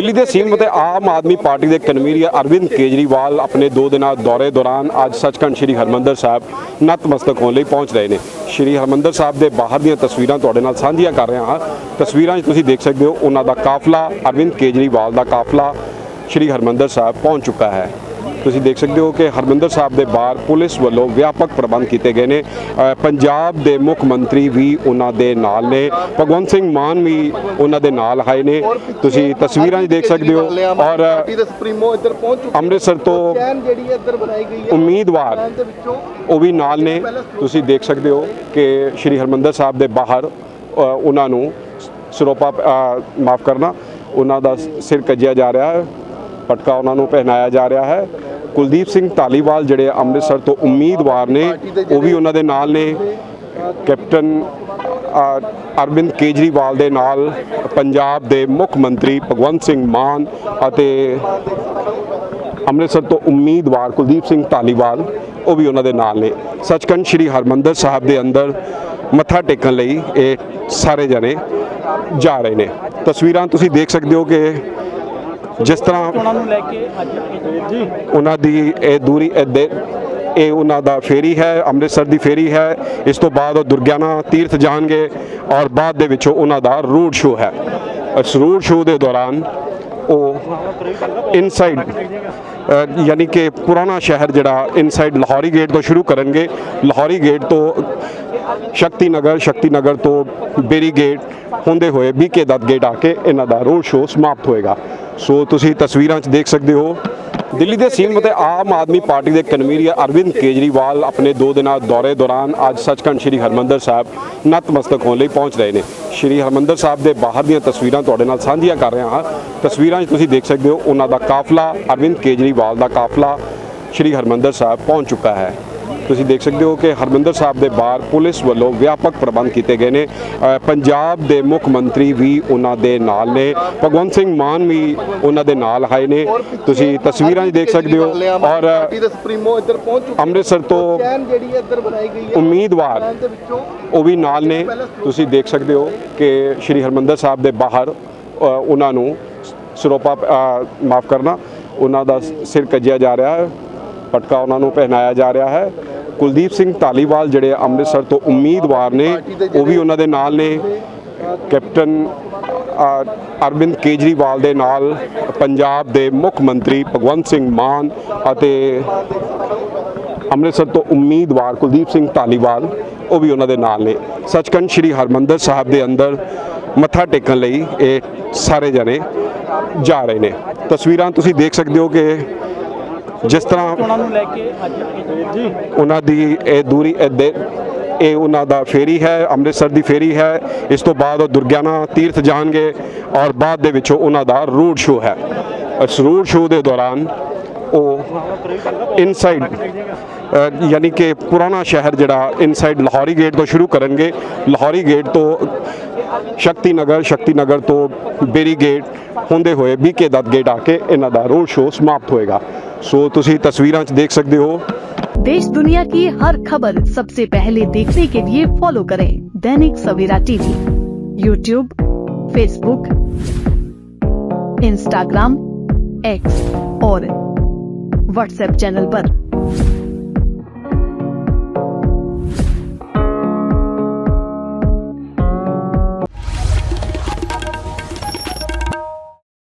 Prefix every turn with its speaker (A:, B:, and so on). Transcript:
A: ਦਿੱਲੀ ਦੇ ਸੀਐਮ ਅਤੇ ਆਮ ਆਦਮੀ ਪਾਰਟੀ ਦੇ ਕਨਵੀਨਰ ਅਰਵਿੰਦ ਕੇਜਰੀਵਾਲ ਆਪਣੇ ਦੋ ਦਿਨਾਂ ਦੌਰੇ ਦੌਰਾਨ ਅੱਜ ਸੱਚਖੰਡ ਸ੍ਰੀ ਹਰਮੰਦਰ ਸਾਹਿਬ ਨਤਮਸਤਕ ਹੋਣ ਲਈ ਪਹੁੰਚ ਰਹੇ ਨੇ। ਸ੍ਰੀ ਹਰਮੰਦਰ ਸਾਹਿਬ ਦੇ ਬਾਹਰ ਦੀਆਂ ਤਸਵੀਰਾਂ ਤੁਹਾਡੇ ਨਾਲ ਸਾਂਝੀਆਂ ਕਰ ਰਿਹਾ ਹਾਂ। ਤਸਵੀਰਾਂ 'ਚ ਤੁਸੀਂ ਦੇਖ ਸਕਦੇ ਹੋ, ਉਹਨਾਂ ਦਾ ਕਾਫਲਾ ਅਰਵਿੰਦ ਕੇਜਰੀਵਾਲ ਦਾ ਕਾਫਲਾ ਸ੍ਰੀ ਹਰਮੰਦਰ ਸਾਹਿਬ ਪਹੁੰਚ ਚੁੱਕਾ ਹੈ। ਤੁਸੀਂ ਦੇਖ ਸਕਦੇ ਹੋ ਕਿ ਹਰਮੰਦਰ ਸਾਹਿਬ ਦੇ ਬਾਹਰ ਪੁਲਿਸ ਵੱਲੋਂ ਵਿਆਪਕ ਪ੍ਰਬੰਧ ਕੀਤੇ ਗਏ ਨੇ। ਪੰਜਾਬ ਦੇ ਮੁੱਖ ਮੰਤਰੀ ਵੀ ਉਹਨਾਂ ਦੇ ਨਾਲ ਨੇ। ਭਗਵੰਤ ਸਿੰਘ ਮਾਨ ਵੀ ਉਹਨਾਂ ਦੇ ਨਾਲ ਆਏ ਨੇ। ਤੁਸੀਂ ਤਸਵੀਰਾਂ 'ਚ ਦੇਖ ਸਕਦੇ ਹੋ ਔਰ ਅੰਮ੍ਰਿਤਸਰ ਤੋਂ ਉਮੀਦਵਾਰ ਉਹ ਵੀ ਨਾਲ ਨੇ। ਤੁਸੀਂ ਦੇਖ ਸਕਦੇ ਹੋ ਕਿ ਸ਼੍ਰੀ ਹਰਮੰਦਰ ਸਾਹਿਬ ਦੇ ਬਾਹਰ ਉਹਨਾਂ ਨੂੰ ਸਰੋਪਾ ਮਾਫ ਕਰਨਾ, ਉਹਨਾਂ ਦਾ ਸਿਰ ਕੱਜਿਆ ਜਾ ਰਿਹਾ ਹੈ। ਪਟਕਾ ਉਹਨਾਂ ਨੂੰ ਪਹਿਨਾਇਆ ਜਾ ਰਿਹਾ ਹੈ। ਕੁਲਦੀਪ ਸਿੰਘ ਧਾਲੀਵਾਲ ਜਿਹੜੇ ਅੰਮ੍ਰਿਤਸਰ ਤੋਂ ਉਮੀਦਵਾਰ ਨੇ, ਉਹ ਵੀ ਉਹਨਾਂ ਦੇ ਨਾਲ ਨੇ। ਕੈਪਟਨ ਅਰਵਿੰਦ ਕੇਜਰੀਵਾਲ ਦੇ ਨਾਲ ਪੰਜਾਬ ਦੇ ਮੁੱਖ ਮੰਤਰੀ ਭਗਵੰਤ ਸਿੰਘ ਮਾਨ ਅਤੇ ਅੰਮ੍ਰਿਤਸਰ ਤੋਂ ਉਮੀਦਵਾਰ ਕੁਲਦੀਪ ਸਿੰਘ ਧਾਲੀਵਾਲ ਉਹ ਵੀ ਉਹਨਾਂ ਦੇ ਨਾਲ ਨੇ। ਸੱਚਖੰਡ ਸ੍ਰੀ ਹਰਮੰਦਰ ਸਾਹਿਬ ਦੇ ਅੰਦਰ ਮੱਥਾ ਟੇਕਣ ਲਈ ਇਹ ਸਾਰੇ ਜਣੇ ਜਾ ਰਹੇ ਨੇ। ਤਸਵੀਰਾਂ ਤੁਸੀਂ ਦੇਖ ਸਕਦੇ ਹੋ ਕਿ ਜਿਸ ਤਰ੍ਹਾਂ
B: ਉਹਨਾਂ ਨੂੰ ਲੈ ਕੇ ਅੱਜ ਜੀ
A: ਉਹਨਾਂ ਦੀ ਇਹ ਦੂਰੀ ਇਹ ਉਹਨਾਂ ਦਾ ਫੇਰੀ ਹੈ ਅੰਮ੍ਰਿਤਸਰ ਦੀ ਫੇਰੀ ਹੈ। ਇਸ ਤੋਂ ਬਾਅਦ ਉਹ ਦੁਰਗਿਆਨਾ ਤੀਰਥ ਜਾਣਗੇ ਔਰ ਬਾਅਦ ਦੇ ਵਿੱਚ ਉਹਨਾਂ ਦਾ ਰੋਡ ਸ਼ੋਅ ਹੈ। ਇਸ ਰੋਡ ਸ਼ੋਅ ਦੇ ਦੌਰਾਨ ਉਹ ਇਨਸਾਈਡ ਯਾਨੀ ਕਿ ਪੁਰਾਣਾ ਸ਼ਹਿਰ ਜਿਹੜਾ ਇਨਸਾਈਡ ਲਾਹੌਰੀ ਗੇਟ ਤੋਂ ਸ਼ੁਰੂ ਕਰਨਗੇ। ਲਾਹੌਰੀ ਗੇਟ ਤੋਂ ਸ਼ਕਤੀ ਨਗਰ ਸ਼ਕਤੀ ਨਗਰ ਤੋਂ ਬੇਰੀ ਗੇਟ ਹੁੰਦੇ ਹੋਏ ਬੀਕੇ ਦੱਤ ਗੇਟ ਆ ਕੇ ਇਹਨਾਂ ਦਾ ਰੋਡ ਸ਼ੋਅ ਸਮਾਪਤ ਹੋਏਗਾ। ਸੋ ਤੁਸੀਂ ਤਸਵੀਰਾਂ 'ਚ ਦੇਖ ਸਕਦੇ ਹੋ, ਦਿੱਲੀ ਦੇ ਸੀਐਮ ਅਤੇ ਆਮ ਆਦਮੀ ਪਾਰਟੀ ਦੇ ਕਨਵੀਨਰ ਅਰਵਿੰਦ ਕੇਜਰੀਵਾਲ ਆਪਣੇ ਦੋ ਦਿਨਾਂ ਦੌਰੇ ਦੌਰਾਨ ਅੱਜ ਸੱਚਖੰਡ ਸ੍ਰੀ ਹਰਮੰਦਰ ਸਾਹਿਬ ਨਤਮਸਤਕ ਹੋਣ ਲਈ ਪਹੁੰਚ ਰਹੇ ਨੇ। ਸ੍ਰੀ ਹਰਮੰਦਰ ਸਾਹਿਬ ਦੇ ਬਾਹਰ ਦੀਆਂ ਤਸਵੀਰਾਂ ਤੁਹਾਡੇ ਨਾਲ ਸਾਂਝੀਆਂ ਕਰ ਰਿਹਾ ਹਾਂ। ਤਸਵੀਰਾਂ 'ਚ ਤੁਸੀਂ ਦੇਖ ਸਕਦੇ ਹੋ, ਉਹਨਾਂ ਦਾ ਕਾਫਲਾ, ਅਰਵਿੰਦ ਕੇਜਰੀਵਾਲ ਦਾ ਕਾਫਲਾ ਸ੍ਰੀ ਹਰਮੰਦਰ ਸਾਹਿਬ ਪਹੁੰਚ ਚੁੱਕਾ ਹੈ। ਤੁਸੀਂ ਦੇਖ ਸਕਦੇ ਹੋ ਕਿ ਹਰਮੰਦਰ ਸਾਹਿਬ ਦੇ ਬਾਹਰ ਪੁਲਿਸ ਵੱਲੋਂ ਵਿਆਪਕ ਪ੍ਰਬੰਧ ਕੀਤੇ ਗਏ ਨੇ। ਪੰਜਾਬ ਦੇ ਮੁੱਖ ਮੰਤਰੀ ਵੀ ਉਹਨਾਂ ਦੇ ਨਾਲ ਨੇ। ਭਗਵੰਤ ਸਿੰਘ ਮਾਨ ਵੀ ਉਹਨਾਂ ਦੇ ਨਾਲ ਆਏ ਨੇ। ਤੁਸੀਂ ਤਸਵੀਰਾਂ 'ਚ ਦੇਖ ਸਕਦੇ ਹੋ ਔਰ ਅੰਮ੍ਰਿਤਸਰ ਤੋਂ ਉਮੀਦਵਾਰ ਉਹ ਵੀ ਨਾਲ ਨੇ। ਤੁਸੀਂ ਦੇਖ ਸਕਦੇ ਹੋ ਕਿ ਸ਼੍ਰੀ ਹਰਮੰਦਰ ਸਾਹਿਬ ਦੇ ਬਾਹਰ ਉਹਨਾਂ ਨੂੰ ਸਰੋਪਾ ਮਾਫ ਕਰਨਾ ਉਹਨਾਂ ਦਾ ਸਿਰ ਕੱਜਿਆ ਜਾ ਰਿਹਾ ਹੈ। ਪਟਕਾ ਉਹਨਾਂ ਨੂੰ ਪਹਿਨਾਇਆ ਜਾ ਰਿਹਾ ਹੈ। ਕੁਲਦੀਪ ਸਿੰਘ ਧਾਲੀਵਾਲ ਜਿਹੜੇ ਅੰਮ੍ਰਿਤਸਰ ਤੋਂ ਉਮੀਦਵਾਰ ਨੇ, ਉਹ ਵੀ ਉਹਨਾਂ ਦੇ ਨਾਲ ਨੇ। ਕੈਪਟਨ ਅਰਵਿੰਦ ਕੇਜਰੀਵਾਲ ਦੇ ਨਾਲ ਪੰਜਾਬ ਦੇ ਮੁੱਖ ਮੰਤਰੀ ਭਗਵੰਤ ਸਿੰਘ ਮਾਨ ਅਤੇ ਅੰਮ੍ਰਿਤਸਰ ਤੋਂ ਉਮੀਦਵਾਰ ਕੁਲਦੀਪ ਸਿੰਘ ਧਾਲੀਵਾਲ, ਉਹ ਵੀ ਉਹਨਾਂ ਦੇ ਨਾਲ ਨੇ। ਸੱਚਖੰਡ ਸ੍ਰੀ ਹਰਮੰਦਰ ਸਾਹਿਬ ਦੇ ਅੰਦਰ ਮੱਥਾ ਟੇਕਣ ਲਈ ਇਹ ਸਾਰੇ ਜਣੇ ਜਾ ਰਹੇ ਨੇ। ਤਸਵੀਰਾਂ ਤੁਸੀਂ ਦੇਖ ਸਕਦੇ ਹੋ ਕਿ ਜਿਸ ਤਰ੍ਹਾਂ
B: ਉਹਨਾਂ ਨੂੰ ਲੈ ਕੇ ਅੱਜ ਜੀ
A: ਉਹਨਾਂ ਦੀ ਇਹ ਦੂਰੀ ਇਹ ਉਹਨਾਂ ਦਾ ਫੇਰੀ ਹੈ ਅੰਮ੍ਰਿਤਸਰ ਦੀ ਫੇਰੀ ਹੈ। ਇਸ ਤੋਂ ਬਾਅਦ ਉਹ ਦੁਰਗਿਆਨਾ ਤੀਰਥ ਜਾਣਗੇ ਔਰ ਬਾਅਦ ਦੇ ਵਿੱਚ ਉਹਨਾਂ ਦਾ ਰੋਡ ਸ਼ੋਅ ਹੈ। ਇਸ ਰੋਡ ਸ਼ੋਅ ਦੇ ਦੌਰਾਨ ਉਹ ਇਨਸਾਈਡ ਯਾਨੀ ਕਿ ਪੁਰਾਣਾ ਸ਼ਹਿਰ ਜਿਹੜਾ ਇਨਸਾਈਡ ਲਾਹੌਰੀ ਗੇਟ ਤੋਂ ਸ਼ੁਰੂ ਕਰਨਗੇ। ਲਾਹੌਰੀ ਗੇਟ ਤੋਂ ਸ਼ਕਤੀ ਨਗਰ ਸ਼ਕਤੀ ਨਗਰ ਤੋਂ ਬੇਰੀ ਗੇਟ ਹੁੰਦੇ ਹੋਏ ਬੀਕੇ ਦੱਤ ਗੇਟ ਆ ਕੇ ਇਹਨਾਂ ਦਾ ਰੋਡ ਸ਼ੋਅ ਸਮਾਪਤ ਹੋਏਗਾ ਸੋ ਤੁਸੀਂ ਤਸਵੀਰਾਂ 'ਚ ਦੇਖ ਸਕਦੇ ਹੋ
C: देश दुनिया की हर खबर सबसे पहले देखने के लिए फॉलो करें Dainik Savera TV YouTube Facebook Instagram X और व्हाट्सएप चैनल पर।